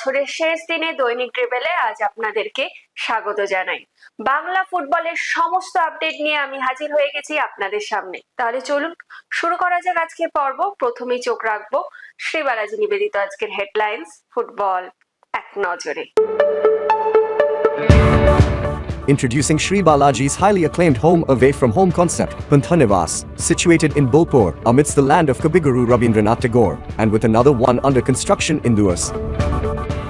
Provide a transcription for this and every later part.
বছরের শেষ দিনে দৈনিক ট্রেবেলে আজ আপনাদেরকে স্বাগত জানাই বাংলা ফুটবলের সমস্ত আপডেট নিয়ে আমি হাজির হয়ে গেছি আপনাদের সামনে তাহলে চলুন শুরু করা যাক আজকের পর্ব প্রথমেই চোখ রাখব শ্রীবালাজি নিবেদিত আজকের হেডলাইন্স ফুটবল এক নজরে Introducing Sri Balaji's highly acclaimed home away from home concept, Panthanivas, situated in Bolpur, amidst the land of Kabiguru Rabindranath Tagore, and with another one under construction in Duas.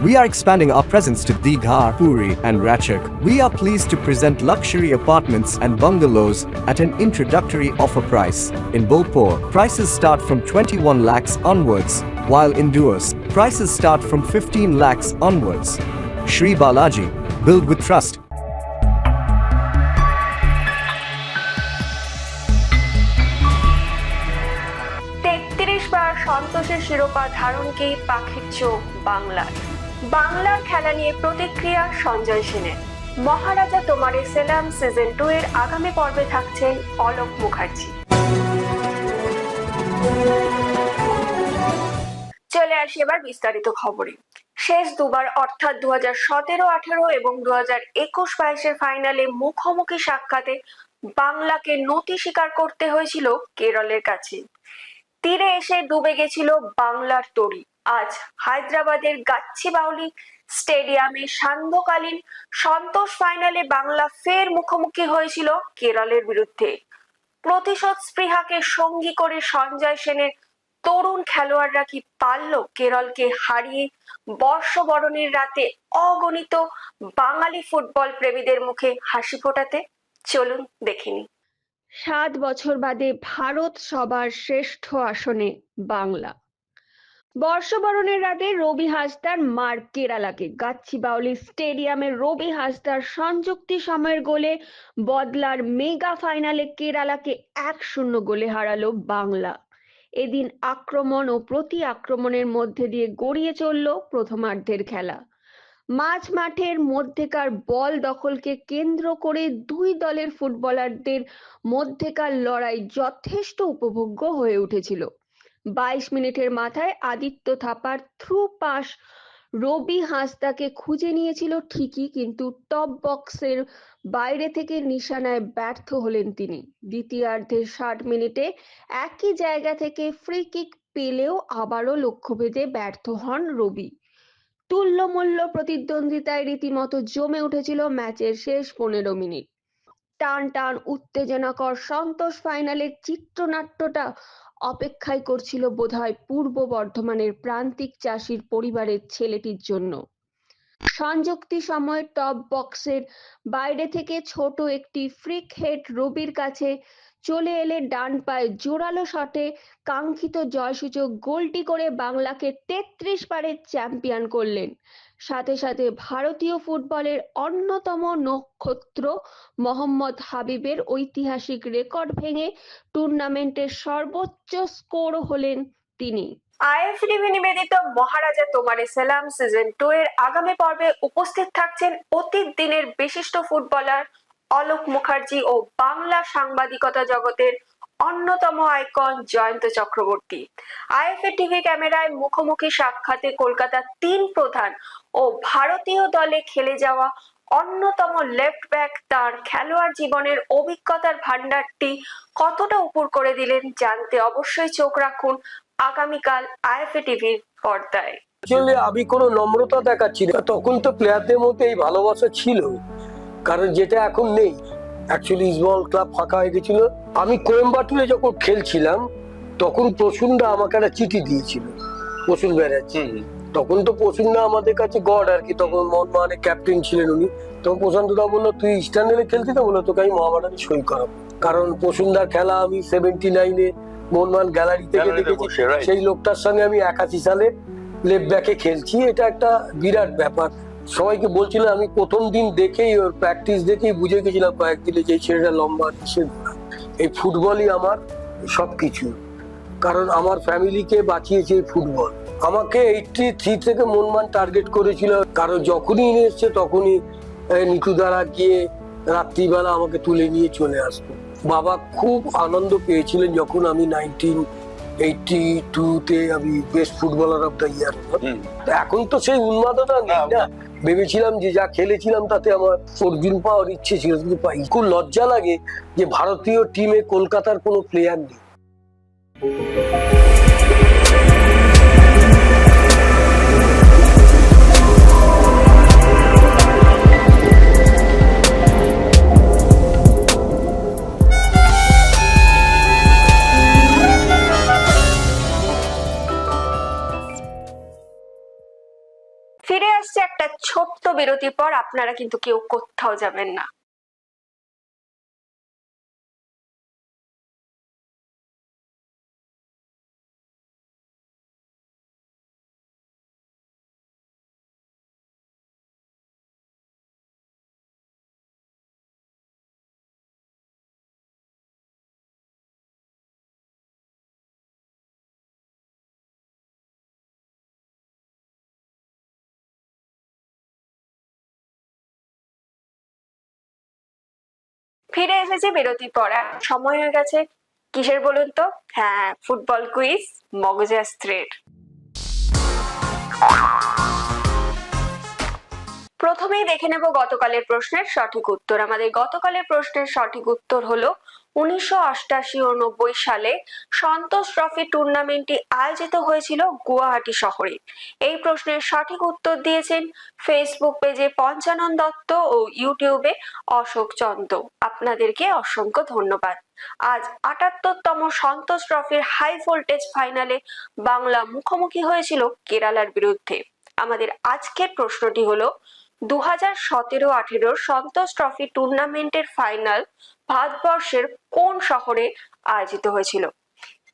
We are expanding our presence to Digha, Puri, and Ratchak. We are pleased to present luxury apartments and bungalows at an introductory offer price. In Bolpur, prices start from 21 lakhs onwards, while in Duas, prices start from 15 lakhs onwards. Sri Balaji, build with trust. তেত্রিশ বার সন্তোষের শিরোপা ধারণকেই পাখির চোখ বাংলার বাংলার খেলা নিয়ে প্রতিক্রিয়া সঞ্জয় সেনের। মহারাজা তোমারে সেলাম সিজন টু এর আগামী পর্বে থাকছেন অলোক মুখার্জি। চলে আসি এবার বিস্তারিত খবরে। শেষ দুবার, অর্থাৎ দু হাজার সতেরো, আঠেরো এবং দু হাজার একুশ বাইশের ফাইনালে মুখোমুখি সাক্ষাতে বাংলাকে নতি স্বীকার করতে হয়েছিল কেরলের কাছে। তীরে এসে ডুবে গেছিল বাংলার তরি। আজ হায়দ্রাবাদের গাচ্ছিবাউলি স্টেডিয়ামে সান্ধ্যকালীন সন্তোষ ফাইনালে বাংলা ফের মুখোমুখি হয়েছিল কেরলের বিরুদ্ধে। প্রতিশোধ স্পৃহাকে সঙ্গী করে সঞ্জয় সেনের তরুণ খেলোয়াড়রা কি পারল কেরলকে হারিয়ে বর্ষবরণের রাতে অগণিত বাঙালি ফুটবল প্রেমীদের মুখে হাসি ফোটাতে? চলুন দেখিনি সাত বছর বাদে ভারত সবার শ্রেষ্ঠ আসনে বাংলা। বর্ষবরণের রাতে রবি হাসদার মার কেরালাকে। গাচ্ছিবাউলি স্টেডিয়ামে রবি হাসদার সংযুক্তি সময়ের গোলে বদলার মেগা ফাইনালে কেরালাকে এক শূন্য গোলে হারালো বাংলা। এদিন আক্রমণ ও প্রতি আক্রমণের মধ্যে দিয়ে গড়িয়ে চলল প্রথমার্ধের খেলা। মাঝ মাঠের মধ্যেকার বল দখলকে কেন্দ্র করে দুই দলের ফুটবলারদের মধ্যেকার লড়াই যথেষ্ট উপভোগ্য হয়ে উঠেছিল। বাইশ মিনিটের মাথায় আদিত্য থাপার থ্রু পাস। রবি হাঁসদাকে খুঁজে নিয়েছিল ঠিকই, কিন্তু টপ বক্সের বাইরে থেকে নিশানায় ব্যর্থ হলেন তিনি। দ্বিতীয়ার্ধের ষাট মিনিটে একই জায়গা থেকে ফ্রি কিক পেলেও আবারও লক্ষ্যভেদে ব্যর্থ হন রবি। তুল্যমূল্য প্রতিদ্বন্দ্বিতায় রীতিমতো জমে উঠেছিল ম্যাচের শেষ পনেরো মিনিট। টান টান উত্তেজনাকর সন্তোষ ফাইনালের চিত্রনাট্যটা অপেক্ষায় করছিল বোধহয় পূর্ব বর্ধমানের প্রান্তিক চাষির পরিবারের ছেলেটির জন্য। সংযুক্তি সময় টপ বক্সের বাইরে থেকে ছোট একটি ফ্রিক হেড রবির কাছে চলে এলে ডান পায়ে জোরালো শটে কাঙ্ক্ষিত জয়সূচক গোলটি করে বাংলাকে তেত্রিশ বারের চ্যাম্পিয়ন করলেন। সাথে সাথে ভারতীয় ফুটবলের অন্যতম নক্ষত্র মোহাম্মদ হাবিবের ঐতিহাসিক রেকর্ড ভেঙে টুর্নামেন্টের সর্বোচ্চ স্কোর হলেন তিনি। আইএফডিবি নিবেদিত মহারাজা তোমারে সেলাম সিজন টু এর আগামী পর্বে উপস্থিত থাকছেন অতীত দিনের বিশিষ্ট ফুটবলার অলোক মুখার্জি ও বাংলা সাংবাদিকতা জগতের অন্যতম icon Jayanta Chakraborty. IFA TV ক্যামেরায় মুখোমুখি সাক্ষাতে কলকাতার তিন প্রধান ও ভারতীয় দলে খেলে যাওয়া অন্যতম লেফট ব্যাক তার খেলোয়াড় জীবনের অভিজ্ঞতার ভান্ডারটি কতটা উপর করে দিলেন জানতে অবশ্যই চোখ রাখুন আগামীকাল আইএফএ টিভির পর্দায়। আমি কোনো নম্রতা দেখাচ্ছি তখন তো প্লেয়ারদের মধ্যে এই ভালোবাসা ছিল। কারণ যেটা এখন নেই। অ্যাকচুয়ালি ইসবল ক্লাব ফাঁকা হয়ে গেছিল। আমি কোয়েম্বাটুরে যখন খেলছিলাম তখন প্রসুনদা আমাকে একটা চিঠি দিয়েছিল। প্রসুন ব্যানার্জি। তখন তো প্রসুনদা আমাদের কাছে গড আর কি। তখন মোহনবাগানের ক্যাপ্টেন ছিলেন উনি। তখন প্রশান্তদা বলল তুই ইস্টার্নেলে খেলতি তো? বলল তোকে আমি মহাবাগানে সই করাবো। কারণ প্রসুনদার খেলা আমি সেভেন্টি নাইনে মোহনবাগান গ্যালারি থেকে দেখেছি। সেই লোকটার সঙ্গে আমি একাশি সালে লেফট ব্যাকে খেলছি। এটা একটা বিরাট ব্যাপার। সবাইকে বলছিলাম, আমি প্রথম দিন দেখেই, ওর প্র্যাকটিস দেখেই বুঝে গেছিলাম কয়েক কয়েকদিনে যে ছেলেটা লম্বা, সে এই ফুটবলই আমার সব কিছু কারণ আমার ফ্যামিলিকে বাঁচিয়েছে এই ফুটবল। আমাকে এইটটি থ্রি থেকে মনমান টার্গেট করেছিল। কারণ যখনই নিয়ে এসছে, তখনই নিতু দ্বারা গিয়ে রাত্রিবেলা আমাকে তুলে নিয়ে চলে আসতো। বাবা খুব আনন্দ পেয়েছিলেন যখন আমি নাইনটিন এইটি টুতে আমি best footballer of the year এখন তো সেই উন্মাদনা নেই না ভেবেছিলাম যে যা খেলেছিলাম তাতে আমার অর্জুন পাওয়ার ইচ্ছে ছিল কিন্তু পাই খুব লজ্জা লাগে যে ভারতীয় টিমে কলকাতার কোনো প্লেয়ার নেই। ফিরে আসছে একটা ছোট্ট বিরতির পর আপনারা কিন্তু কেউ কোথাও যাবেন না। ফিরে এসেছি বিরতি পড়া সময় হয়ে গেছে। কিসের বলুন তো? হ্যাঁ ফুটবল কুইজ মগজাস্ত্রের প্রথমেই দেখে নেব গতকালের প্রশ্নের সঠিক উত্তর। আমাদের গতকালের প্রশ্নের সঠিক উত্তর হলো উনিশশো ও নব্বই সালে সন্তোষ ট্রফি টুর্নামেন্টটি আয়োজিত হয়েছিল গুয়াহাটি শহরে। এই প্রশ্নের সঠিক উত্তর দিয়েছেন ফেসবুক পেজে পঞ্চানন দত্ত ও ইউটিউবে অশোক চন্দ। আপনাদেরকে অসংখ্য ধন্যবাদ। আজ আটাত্তরতম সন্তোষ ট্রফির হাই ভোল্টেজ ফাইনালে বাংলা মুখোমুখি হয়েছিল কেরালার বিরুদ্ধে। আমাদের আজকের প্রশ্নটি হলো দু হাজার সতেরো আঠেরো সন্তোষ ট্রফি টুর্নামেন্টের ফাইনাল ভারতবর্ষের কোন শহরে আয়োজিত হয়েছিল?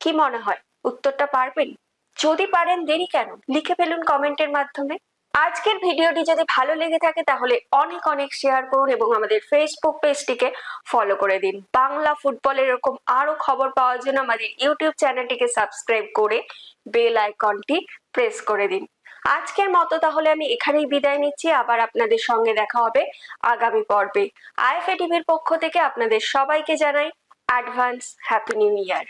কি মনে হয়? উত্তরটা পারবেন? যদি পারেন দেরি কেন? লিখে ফেলুন কমেন্টের মাধ্যমে। আজকের ভিডিওটি যদি ভালো লেগে থাকে তাহলে অনেক অনেক শেয়ার করুন এবং আমাদের ফেসবুক পেজটিকে ফলো করে দিন। বাংলা ফুটবলের এরকম আরও খবর পাওয়ার জন্য আমাদের ইউটিউব চ্যানেলটিকে সাবস্ক্রাইব করে বেল আইকনটি প্রেস করে দিন। আজকের মতো তাহলে আমি এখানেই বিদায় নিচ্ছি। আবার আপনাদের সঙ্গে দেখা হবে আগামী পর্বে। আইএফএ টিভির পক্ষ থেকে আপনাদের সবাইকে জানাই অ্যাডভান্স হ্যাপি নিউ ইয়ার